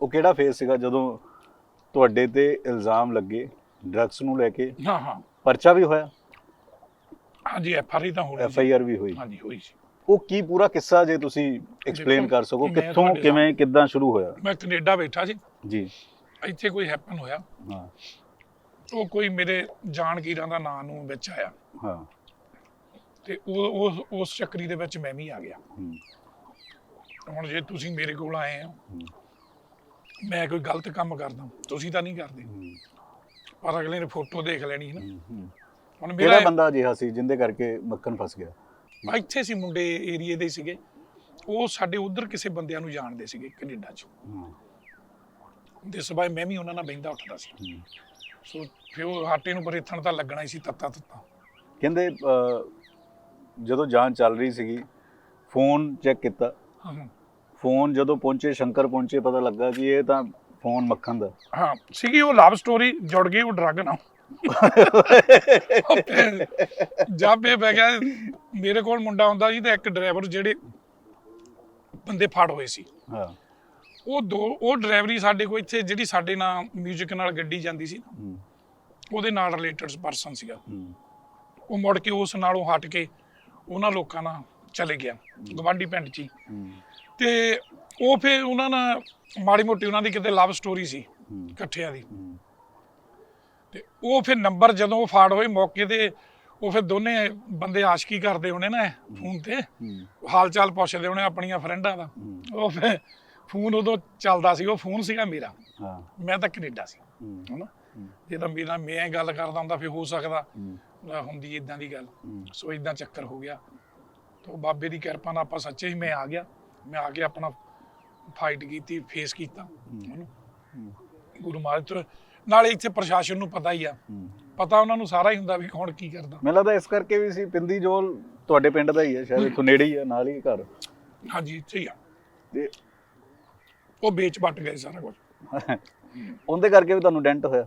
ਉਹ ਕਿਹੜਾ ਫੇਸ ਸੀਗਾ ਜਦੋਂ ਤੁਹਾਡੇ ਤੇ ਇਲਜ਼ਾਮ ਲੱਗੇ ਡਰੱਗਸ ਨੂੰ ਲੈ ਕੇ? ਹਾਂ ਹਾਂ। ਪਰਚਾ ਵੀ ਹੋਇਆ? ਹਾਂਜੀ ਐਫ ਆਰ ਆਈ ਤਾਂ ਹੋਣੀ ਐਫ ਆਈ ਆਰ ਵੀ ਹੋਈ। ਹਾਂਜੀ ਹੋਈ ਸੀ। ਉਹ ਕੀ ਪੂਰਾ ਕਿੱਸਾ ਜੇ ਤੁਸੀਂ ਐਕਸਪਲੇਨ ਕਰ ਸਕੋ ਮੈਂ ਕਿੱਥੋਂ ਤੁਹਾਡੇ ਕਿਵੇਂ ਕਿੱਦਾਂ ਸ਼ੁਰੂ ਹੋਇਆ? ਮੈਂ ਕੈਨੇਡਾ ਬੈਠਾ ਸੀ। ਜੀ। ਇੱਥੇ ਕੋਈ ਹੈਪਨ ਹੋਇਆ। ਹਾਂ। ਉਹ ਕੋਈ ਮੇਰੇ ਜਾਣਗੀਰਾਂ ਦਾ ਨਾਂ ਨੂੰ ਵਿੱਚ ਆਇਆ। ਹਾਂ। ਤੇ ਉਹ ਉਸ ਉਸ ਚੱਕਰੀ ਦੇ ਵਿੱਚ ਮੈਂ ਵੀ ਆ ਗਿਆ। ਹੂੰ, ਹੁਣ ਜੇ ਤੁਸੀਂ ਮੇਰੇ ਕੋਲ ਆਏ ਹੂੰ, ਮੈਂ ਕੋਈ ਗਲਤ ਕੰਮ ਕਰਦਾ ਤੁਸੀਂ ਤਾਂ ਨਹੀਂ ਕਰਦੇ। ਪਰ ਅਗਲੇ ਨੇ ਫੋਟੋ ਦੇਖ ਲੈਣੀ ਹੂੰ। ਹੁਣ ਕਿਹੜਾ ਮੇਰਾ ਬੰਦਾ ਅਜਿਹਾ ਸੀ ਜਿੰਦੇ ਕਰਕੇ ਮੱਖਣ ਫਸ ਗਿਆ? ਇੱਥੇ ਸੀ ਮੁੰਡੇ ਏਰੀਏ ਦੇ ਸੀਗੇ। ਉਹ ਸਾਡੇ ਉਧਰ ਕਿਸੇ ਬੰਦਿਆਂ ਨੂੰ ਜਾਣਦੇ ਸੀਗੇ ਕੈਨੇਡਾ 'ਚ। ਹੂੰ, ਦੇ ਸਬਾਈ ਮੈਂ ਵੀ ਉਹਨਾਂ ਨਾਲ ਬਹਿੰਦਾ ਉੱਠਦਾ ਸੀ। ਸੋ ਫਿਰ ਉਹ ਆਟੇ ਨੂੰ ਪਰੇਥਣ ਤਾਂ ਲੱਗਣਾ ਹੀ ਸੀ ਤੱਤਾ ਤੱਤਾ। ਕਹਿੰਦੇ ਜਦੋਂ ਜਾਂਚ ਚੱਲ ਰਹੀ ਸੀਗੀ ਫੋਨ ਚੈੱਕ ਕੀਤਾ। ਹਾਂ। ਫੋਨ ਜਦੋਂ ਪਹੁੰਚੇ ਸ਼ੰਕਰ ਪਹੁੰਚੇ ਪਤਾ ਲੱਗਾ ਕਿ ਇਹ ਤਾਂ ਫੋਨ ਮੱਖਣ ਦਾ। ਹਾਂ ਸੀਗੀ ਉਹ ਲਵ ਸਟੋਰੀ ਜੁੜ ਗਈ ਉਹ ਡਰਗ ਨਾਲ। ਜਾਬੇ ਬਹਿ ਗਿਆ ਮੇਰੇ ਕੋਲ ਮੁੰਡਾ ਹੁੰਦਾ ਸੀ ਤੇ ਇੱਕ ਡਰਾਈਵਰ ਜਿਹੜੇ ਬੰਦੇ ਫੜ ਹੋਏ ਸੀ। ਹਾਂ। ਉਹ ਦੋ ਉਹ ਡਰਾਈਵਰੀ ਸਾਡੇ ਕੋਲ ਇੱਥੇ ਜਿਹੜੀ ਸਾਡੇ ਨਾਲ 뮤직 ਨਾਲ ਗੱਡੀ ਜਾਂਦੀ ਸੀ ਨਾ, ਉਹਦੇ ਨਾਲ ਰਿਲੇਟਡ ਪਰਸਨ ਸੀਗਾ। ਉਹ ਮੁੜ ਕੇ ਉਸ ਨਾਲੋਂ ਹਟ ਕੇ ਉਹਨਾਂ ਲੋਕਾਂ ਨਾਲ ਚਲੇ ਗਿਆ ਗਵਾਂਢੀ ਪਿੰਡ 'ਚ ਹੀ। ਤੇ ਉਹ ਫਿਰ ਉਹਨਾਂ ਨਾਲ ਮਾੜੀ ਮੋਟੀ ਉਹਨਾਂ ਦੀ ਕਿਤੇ ਲਵ ਸਟੋਰੀ ਸੀ ਇਕੱਠਿਆਂ ਦੀ। ਤੇ ਉਹ ਫਿਰ ਨੰਬਰ ਜਦੋਂ ਫਾੜ ਹੋਏ ਮੌਕੇ ਤੇ ਉਹ ਫਿਰ ਦੋਨੇ ਬੰਦੇ ਆਸ਼ਕੀ ਕਰਦੇ ਹੋਣੇ ਨਾ ਫੋਨ ਤੇ। ਹਾਲ ਚਾਲ ਪੁੱਛਦੇ ਹੋਣੇ ਆਪਣੀਆਂ ਫਰੈਂਡਾਂ ਦਾ। ਉਹ ਫਿਰ ਫੋਨ ਉਦੋਂ ਚੱਲਦਾ ਸੀ ਉਹ ਫੋਨ ਸੀਗਾ ਮੇਰਾ। ਮੈਂ ਤਾਂ ਕੈਨੇਡਾ ਸੀ। ਹਨਾ। ਜੇ ਤਾਂ ਮੇਰਾ ਮੈਂ ਗੱਲ ਕਰਦਾ ਹੁੰਦਾ ਫਿਰ ਹੋ ਸਕਦਾ ਹੁੰਦੀ ਇਦਾਂ ਦੀ ਗੱਲ। ਸੋ ਇਦਾਂ ਚੱਕਰ ਹੋ ਗਿਆ। ਤੋਂ ਬਾਬੇ ਦੀ ਕਿਰਪਾ ਨਾਲ ਆਪਾਂ ਸੱਚੇ ਹੀ ਮੈਂ ਆ ਗਿਆ। ਮੈਂ ਆ ਕੇ ਆਪਣਾ ਫਾਈਟ ਕੀਤੀ ਫੇਸ ਕੀਤਾ। ਉਹਨੂੰ ਗੁਰੂ ਮਹਾਰਾਜ ਤੋਂ ਨਾਲੇ ਇੱਥੇ ਪ੍ਰਸ਼ਾਸਨ ਨੂੰ ਪਤਾ ਹੀ ਆ। ਪਤਾ ਉਹਨਾਂ ਨੂੰ ਸਾਰਾ ਹੀ ਹੁੰਦਾ ਵੀ ਕੌਣ ਕੀ ਕਰਦਾ। ਮੈਨੂੰ ਲੱਗਦਾ ਇਸ ਕਰਕੇ ਵੀ ਸੀ ਪਿੰਦੀ ਜੋਲ ਤੁਹਾਡੇ ਪਿੰਡ ਦਾ ਹੀ ਹੈ ਸ਼ਾਇਦ ਇੱਥੋਂ ਨੇੜੇ ਹੀ ਹੈ ਨਾਲ ਹੀ ਘਰ। ਹਾਂਜੀ ਇੱਥੇ ਹੀ ਆ। ਤੇ ਉਹ ਵੇਚ ਵੱਟ ਗਏ ਸਾਰਾ ਕੁਝ ਉਹਦੇ ਕਰਕੇ ਵੀ ਤੁਹਾਨੂੰ ਡੈਂਟ ਹੋਇਆ?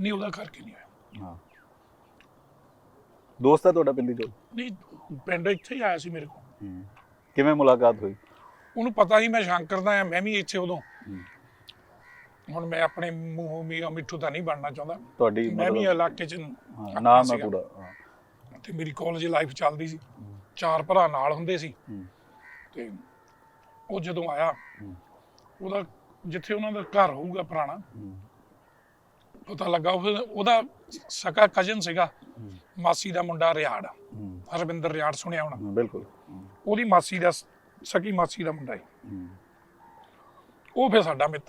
ਨਹੀਂ ਉਹਦਾ ਕਰਕੇ ਨਹੀਂ ਹੋਇਆ। ਹਾਂ। ਦੋਸਤ ਹੈ ਤੁਹਾਡਾ ਪਿੰਦੀ ਜੋਲ ਨਹੀਂ ਪਿੰਡ ਇੱਥੇ ਹੀ ਆਇਆ ਸੀ ਮੇਰੇ ਕੋਲ। ਕਿਵੇਂ ਮੁਲਾਕਾਤ ਹੋਈ? ਉਹਨੂੰ ਪਤਾ ਸੀ ਮੈਂ ਸ਼ੰਕਰ ਦਾ ਆ ਮੈਂ ਵੀ ਇੱਥੇ ਉਦੋਂ। ਹੁਣ ਮੈਂ ਆਪਣੇ ਮੂੰਹੋਂ ਮੀਆਂ ਮਿੱਠੂ ਤਾਂ ਨਹੀਂ ਬਣਨਾ ਚਾਹੁੰਦਾ। ਤੁਹਾਡੀ ਮੈਂ ਵੀ ਮਤਲਬ ਇਲਾਕੇ 'ਚ ਹਾਂ, ਨਾਮ ਹੈ ਸੀਗਾ। ਪੂਰਾ ਹਾਂ। ਤੇ ਮੇਰੀ ਕਾਲਜ ਲਾਈਫ ਚੱਲਦੀ ਸੀ। ਚਾਰ ਭਰਾ ਨਾਲ ਹੁੰਦੇ ਸੀ। ਹੂੰ, ਤੇ ਉਹ ਜਦੋਂ ਆਇਆ ਹੂੰ, ਉਹਦਾ ਜਿੱਥੇ ਉਹਨਾਂ ਦਾ ਘਰ ਹੋਊਗਾ ਪੁਰਾਣਾ ਹੂੰ, ਪਤਾ ਲੱਗਾ ਉਹ ਉਹਦਾ ਸਕਾ ਕਜ਼ਨ ਸੀਗਾ। ਮਾਸੀ ਦਾ ਮੁੰਡਾ ਰਿਆੜ। ਹਰਵਿੰਦਰ ਰਿਆੜ ਸੁਣਿਆ ਹੋਣਾ। ਬਿਲਕੁਲ। ਉਹਦੀ ਮਾਸੀ ਦਾ ਸਕੀ ਮਾਸੀ ਦਾ ਮੁੰਡਾ ਹੈ ਹੂੰ। ਉਹ ਫਿਰ ਸਾਡਾ ਮਿੱਤਰ